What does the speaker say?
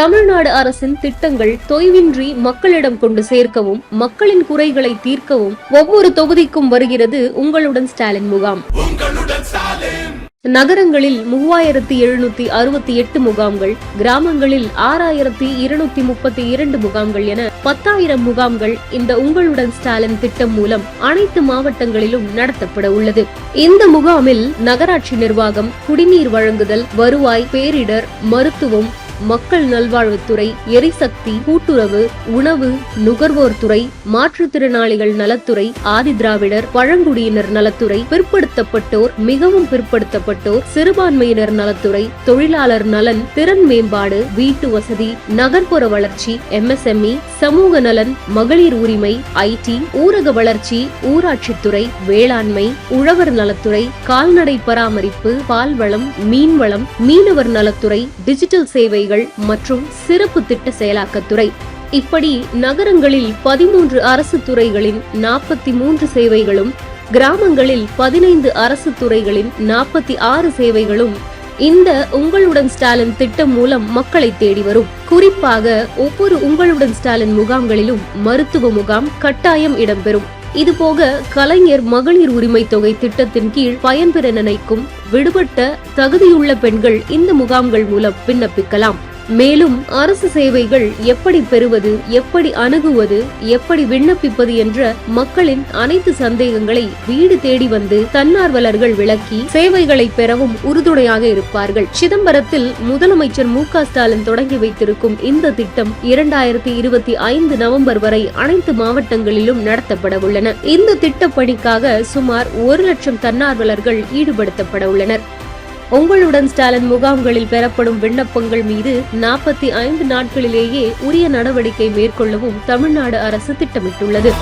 தமிழ்நாடு அரசின் திட்டங்கள் தொய்வின்றி மக்களிடம் கொண்டு சேர்க்கவும் மக்களின் குறைகளை தீர்க்கவும் ஒவ்வொரு தொகுதிக்கும் வருகிறது உங்களுடன் ஸ்டாலின் முகாம். நகரங்களில் மூவாயிரத்தி எழுநூத்தி அறுபத்தி எட்டு முகாம்கள் கிராமங்களில் ஆறாயிரத்தி இருநூத்தி முப்பத்தி இரண்டு முகாம்கள் என பத்தாயிரம் முகாம்கள் இந்த உங்களுடன் ஸ்டாலின் திட்டம் மூலம் அனைத்து மாவட்டங்களிலும் நடத்தப்பட உள்ளது. இந்த முகாமில் நகராட்சி நிர்வாகம் குடிநீர் வழங்குதல் வருவாய் பேரிடர் மருத்துவம் மக்கள் நல்வாழ்வுத்துறை எரிசக்தி கூட்டுறவு உணவு நுகர்வோர் துறை மாற்றுத்திறனாளிகள் நலத்துறை ஆதிதிராவிடர் பழங்குடியினர் நலத்துறை பிற்படுத்தப்பட்டோர் மிகவும் பிற்படுத்தப்பட்டோர் சிறுபான்மையினர் நலத்துறை தொழிலாளர் நலன் திறன் மேம்பாடு வீட்டு வசதி நகர்ப்புற வளர்ச்சி எம்எஸ்எம்இ சமூக நலன் மகளிர் உரிமை ஐடி ஊரக வளர்ச்சி ஊராட்சித்துறை வேளாண்மை உழவர் நலத்துறை கால்நடை பராமரிப்பு பால்வளம் மீன்வளம் மீனவர் நலத்துறை டிஜிட்டல் சேவைகள் மற்றும் சிறப்பு திட்ட செயலாக்கத்துறை இப்படி நகரங்களில் பதிமூன்று அரசு துறைகளின் நாற்பத்தி மூன்று சேவைகளும் கிராமங்களில் பதினைந்து அரசு துறைகளின் நாற்பத்தி ஆறு சேவைகளும் இந்த உங்களுடன் ஸ்டாலின் திட்டம் மூலம் மக்களை தேடி வரும். குறிப்பாக ஒவ்வொரு உங்களுடன் ஸ்டாலின் முகாம்களிலும் மருத்துவ முகாம் கட்டாயம் இடம்பெறும். இதுபோக கலைஞர் மகளிர் உரிமை தொகை திட்டத்தின் கீழ் பயன்பெற நினைக்கும் விடுபட்ட தகுதியுள்ள பெண்கள் இந்த முகாம்கள் மூலம் விண்ணப்பிக்கலாம். மேலும் அரசு சேவைகள் எப்படி பெறுவது எப்படி அணுகுவது எப்படி விண்ணப்பிப்பது என்ற மக்களின் அனைத்து சந்தேகங்களை வீடு தேடி வந்து தன்னார்வலர்கள் விளக்கி சேவைகளை பெறவும் உறுதுணையாக இருப்பார்கள். சிதம்பரத்தில் முதலமைச்சர் மு ஸ்டாலின் தொடங்கி வைத்திருக்கும் இந்த திட்டம் இரண்டாயிரத்தி இருபத்தி ஐந்து நவம்பர் வரை அனைத்து மாவட்டங்களிலும் நடத்தப்பட உள்ளன. இந்த திட்ட பணிக்காக சுமார் ஒரு லட்சம் தன்னார்வலர்கள் ஈடுபடுத்தப்பட உள்ளனர். உங்களுடன் ஸ்டாலின் முகாம்களில் பெறப்படும் விண்ணப்பங்கள் மீது நாற்பத்தி ஐந்து நாட்களிலேயே உரிய நடவடிக்கை மேற்கொள்ளவும் தமிழ்நாடு அரசு திட்டமிட்டுள்ளது.